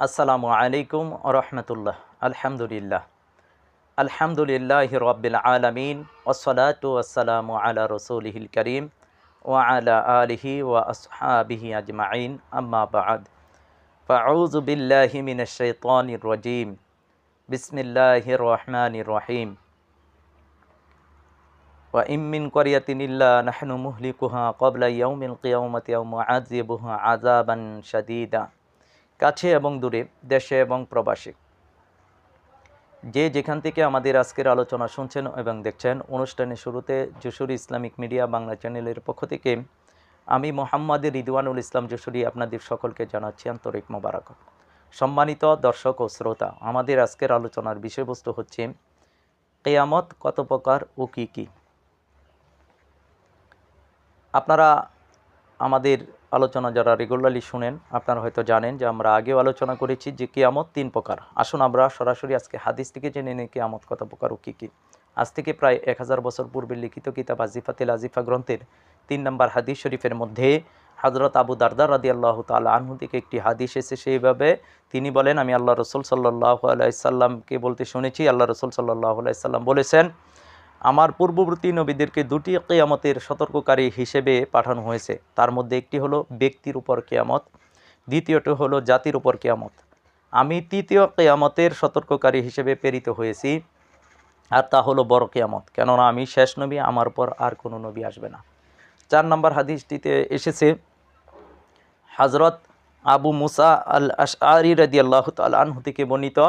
আসসালামু আলাইকুম রহমতুল্লাহ আলহামদুলিল্লাহ আলহামদুলিল্লাহ রব্বিল আলমিন ওসলাতু আসসালামু আলা রসুলহিল করিম ও আলা আলিহি ওয়া আসহাবিহি আজমাইন আম্মা বাদ ফাউজ বিল্লাহি মিনাশ শাইতানির রাজিম বিসমিল্লাহির রহমানির রহিম ওয়া ইমিন করিয়াতিন ইল্লা নাহনু মুহলিকুহা ক্বাবলা ইয়াউমিল কিয়ামাতি আও মুআযিবুহা আযাবান শাদীদা কাছে এবং দূরে, দেশে এবং প্রবাসী। যে যেখান থেকে আমাদের আজকের আলোচনা শুনছেন এবং দেখছেন, অনুষ্ঠানের শুরুতে যশোর ইসলামিক মিডিয়া বাংলা চ্যানেলের পক্ষ থেকে আমি মোহাম্মদ রিদওয়ানুল ইসলাম যশোরী আপনাদের সকলকে জানাচ্ছি আন্তরিক মোবারক সম্মানিত দর্শক ও শ্রোতা, আমাদের আজকের আলোচনার বিষয়বস্তু হচ্ছে, কেয়ামত কত প্রকার ও কী কী? আপনারা আমাদের আলোচনা যারা রেগুলারলি শুনেন, আপনারা হয়তো জানেন যে আমরা আগেও আলোচনা করেছি যে কেয়ামত তিন প্রকার। আসুন আমরা সরাসরি আজকে হাদিস থেকে জেনে নিই কেয়ামত কত প্রকার ও কী কী। আজ থেকে প্রায় এক হাজার বছর পূর্বে লিখিত কিতাব আজিফাতিল আজিফা গ্রন্থের তিন নম্বর হাদিস শরীফের মধ্যে হজরত আবু দারদার রাদি আল্লাহ তালা আনহু থেকে একটি হাদিস এসে সেইভাবে তিনি বলেন, আমি আল্লাহ রসুল সাল্লাহ আলাইসাল্লামকে বলতে শুনেছি, আল্লাহ রসুল সাল্লাহ আলাইসাল্লাম বলেছেন আমার পূর্ববর্তী নবীদেরকে দুটি কেয়ামতের সতর্ককারী হিসেবে পাঠানো হয়েছে। তার মধ্যে একটি হলো ব্যক্তির উপর কেয়ামত, দ্বিতীয়টি হলো জাতির উপর কেয়ামত। আমি তৃতীয় কেয়ামতের সতর্ককারী হিসেবে প্রেরিত হয়েছি, আর তা হলো বড় কেয়ামত। কেননা আমি শেষ নবী, আমার পর আর কোনো নবী আসবে না। চার নম্বর হাদিসটিতে এসেছে, হজরত আবু মুসা আল আশআরি রদি আল্লাহ আনহু থেকে বর্ণিত।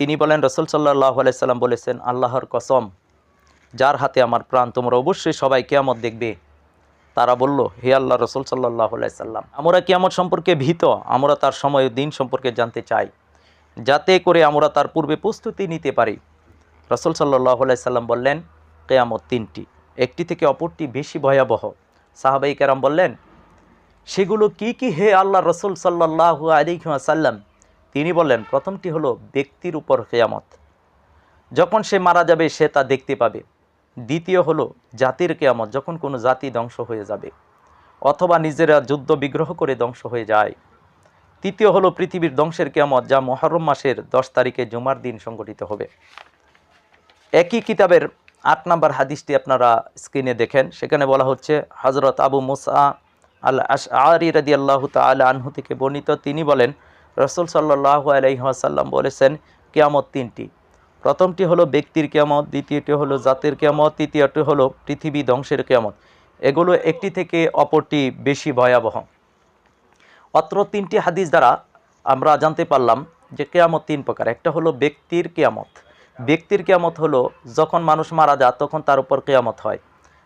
তিনি বলেন, রসুল সাল্লাহ আলাইসাল্লাম বলেছেন, আল্লাহর কসম যার হাতে আমার প্রাণ, তোমরা অবশ্যই সবাই কেয়ামত দেখবে। তারা বলল, হে আল্লাহ রসুল সাল্লাহ সাল্লাম, আমরা কেয়ামত সম্পর্কে ভীত, আমরা তার সময় দিন সম্পর্কে জানতে চাই। যাতে করে আমরা তার পূর্বে প্রস্তুতি নিতে পারি। রসুল সাল্লাহ সাল্লাম বললেন, কেয়ামত তিনটি। একটি থেকে অপরটি বেশি ভয়াবহ। সাহাবাই কেরাম বললেন, সেগুলো কি কি হে আল্লাহ রসুল সাল্লাহ আলিহাসাল্লাম তিনি বললেন, প্রথমটি হলো ব্যক্তির উপর কেয়ামত। যখন সে মারা যাবে, সে তা দেখতে পাবে। দ্বিতীয় হলো জাতির কেয়ামত, যখন কোনো জাতি ধ্বংস হয়ে যাবে, অথবা নিজেরা যুদ্ধ বিগ্রহ করে ধ্বংস হয়ে যায়। তৃতীয় হলো পৃথিবীর ধ্বংসের কেয়ামত, যা মহরম মাসের দশ তারিখে জুমার দিন সংগঠিত হবে। একই কিতাবের আট নম্বর হাদিসটি আপনারা স্ক্রিনে দেখেন। সেখানে বলা হচ্ছে হজরত আবু মুসা আল আশ আরি রদি আল্লাহ তাল আনহু থেকে বর্ণিত, তিনি বলেন, রসুল সাল্লাহ আলাইসাল্লাম বলেছেন, কেয়ামত তিনটি। প্রথমটি হলো ব্যক্তির কেয়ামত, দ্বিতীয়টি হলো জাতের কেয়ামত, তৃতীয়টি হলো পৃথিবী ধ্বংসের কেয়ামত। এগুলো একটি থেকে অপরটি বেশি ভয়াবহ। অত্র তিনটি হাদিস দ্বারা আমরা জানতে পারলাম যে কেয়ামত তিন প্রকার। একটা হলো ব্যক্তির কেয়ামত। ব্যক্তির কেয়ামত হলো যখন মানুষ মারা যায়, তখন তার উপর কেয়ামত হয়।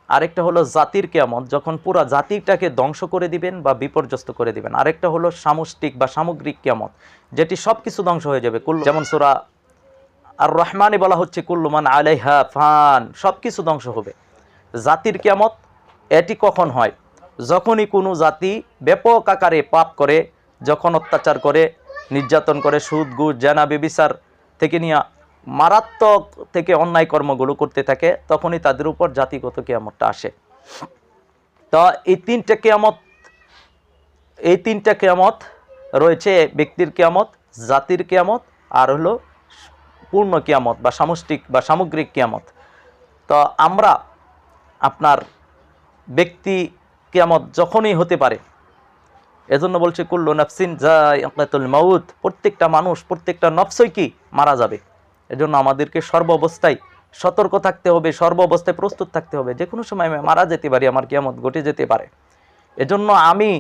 আরেকটা হলো জাতির কেয়ামত, যখন পুরা জাতিটাকে ধ্বংস করে দিবেন বা বিপর্যস্ত করে দিবেন। আরেকটা হলো সামষ্টিক বা সামগ্রিক কেয়ামত, যেটি সব কিছু ধ্বংস হয়ে যাবে। যেমন সোরা আর রহমানে বলা হচ্ছে কুল্লুমান আলাইহা ফান সব কিছু ধ্বংস হবে। জাতির কেয়ামত, এটি কখন হয়? যখনই কোনো জাতি ব্যাপক আকারে পাপ করে, যখন অত্যাচার করে, নির্যাতন করে, সুদ গুড় জানা, বেবিচার থেকে নিয়ে মারাত্মক থেকে অন্যায় কর্মগুলো করতে থাকে, তখনই তাদের উপর জাতিগত কেয়ামতটা আসে। তো এই তিনটা কেয়ামত, এই তিনটা কেয়ামত রয়েছে, ব্যক্তির কেয়ামত, জাতির কেয়ামত, আর হলো পূর্ণ কিয়ামত বা সামষ্টিক বা সামগ্রিক কিয়ামত। তো আমরা আপনার ব্যক্তি কিয়ামত যখনই হতে পারে, এজন্য বলছে, কুল্লু নফসিন জাতুল মাউত প্রত্যেকটা মানুষ, প্রত্যেকটা নফসই কি মারা যাবে? এজন্য আমাদেরকে সর্ব অবস্থায় সতর্ক থাকতে হবে, সর্ব অবস্থায় প্রস্তুত থাকতে হবে। যে কোনো সময় আমি মারা যেতে পারি, আমার কিয়ামত ঘটে যেতে পারে। এজন্য আমি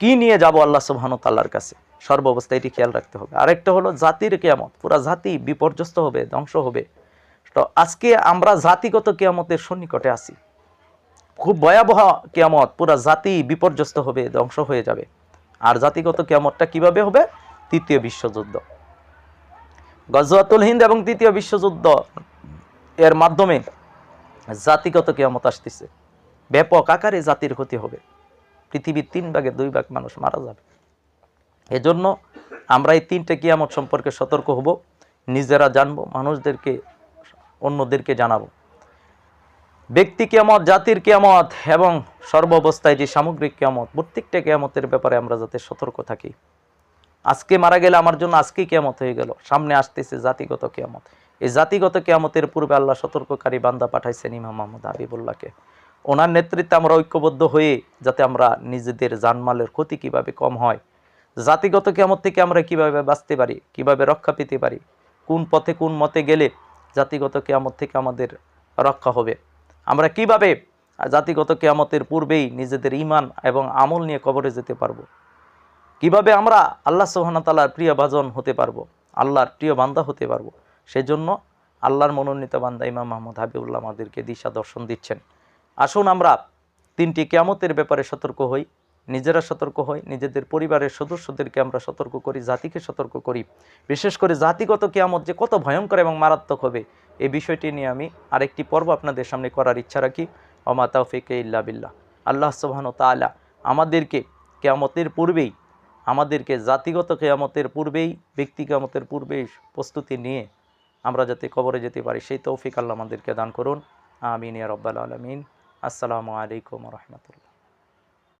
কি নিয়ে যাব আল্লাহ সুবাহানুতাল্লার কাছে? সর্ব অবস্থায় এটি খেয়াল রাখতে হবে। আরেকটা হলো জাতির কেয়ামত। পুরা জাতি বিপর্যস্ত হবে, ধ্বংস হবে। তো আজকে আমরা জাতিগত কেয়ামতের সন্নিকটে আছি। খুব ভয়াবহ কেয়ামত। পুরা জাতি বিপর্যস্ত হবে, ধ্বংস হয়ে যাবে। আর জাতিগত কেয়ামতটা কীভাবে হবে? তৃতীয় বিশ্বযুদ্ধ। গজওয়াতুল হিন্দ এবং তৃতীয় বিশ্বযুদ্ধ এর মাধ্যমে জাতিগত কেয়ামত আসতেছে। ব্যাপক আকারে জাতির ক্ষতি হবে। পৃথিবীর তিন ভাগে দুই ভাগ মানুষ মারা যাবে। এজন্য আমরা এই তিনটে কিয়ামত সম্পর্কে সতর্ক হব, নিজেরা জানব, মানুষদেরকে, অন্যদেরকে জানাব। ব্যক্তি কেয়ামত, জাতির কেয়ামত এবং সর্বাবস্থায় যে সামগ্রিক কেয়ামত, প্রত্যেকটা কেয়ামতের ব্যাপারে আমরা যাতে সতর্ক থাকি। আজকে মারা গেলে আমার জন্য আজকেই কেয়ামত হয়ে গেল, সামনে আসতেছে জাতিগত কেয়ামত। এই জাতিগত কেয়ামতের পূর্বে আল্লাহ সতর্ককারী বান্দা পাঠাইছেন ইমাম মোহাম্মদ হাবিবুল্লাহকে। ওনার নেতৃত্বে আমরা ঐক্যবদ্ধ হয়ে যাতে আমরা নিজেদের জানমালের ক্ষতি কীভাবে কম হয় জাতিগত কেয়ামত থেকে আমরা কীভাবে বাঁচতে পারি, কীভাবে রক্ষা পেতে পারি, কোন পথে কোন মতে গেলে জাতিগত কেয়ামত থেকে আমাদের রক্ষা হবে, আমরা কীভাবে জাতিগত কেয়ামতের পূর্বেই নিজেদের ইমান এবং আমল নিয়ে কবরে যেতে পারব, কীভাবে আমরা আল্লাহ সোহানতালার প্রিয় ভাজন হতে পারব, আল্লাহর প্রিয় বান্দা হতে পারব, সেজন্য আল্লাহর মনোনীত বান্দা ইমাম মাহমুদ হাবিবুল্লাহ আমাদেরকে দিশা দর্শন দিচ্ছেন। আসুন আমরা তিনটি কেয়ামতের ব্যাপারে সতর্ক হই। নিজেরা সতর্ক হই, নিজেদের পরিবারের সদস্যদেরকে আমরা সতর্ক করি, জাতিকে সতর্ক করি। বিশেষ করে জাতিগত কেয়ামত যে কত ভয়ঙ্কর এবং মারাত্মক হবে, এই বিষয়টি নিয়ে আমি আরেকটি পর্ব আপনাদের সামনে করার ইচ্ছা রাখি। অমা তাওফিকে ইল্লা বিল্লাহ। আল্লাহ সুবহান তাআলা আমাদেরকে কেয়ামতের পূর্বেই, আমাদেরকে জাতিগত কেয়ামতের পূর্বেই, ব্যক্তি কেয়ামতের পূর্বেই প্রস্তুতি নিয়ে আমরা যাতে কবরে যেতে পারি, সেই তৌফিক আল্লাহ আমাদেরকে দান করুন। আমিন রব্বাল আলমিন। আসসালামু আলাইকুম রহমতুল্লাহ।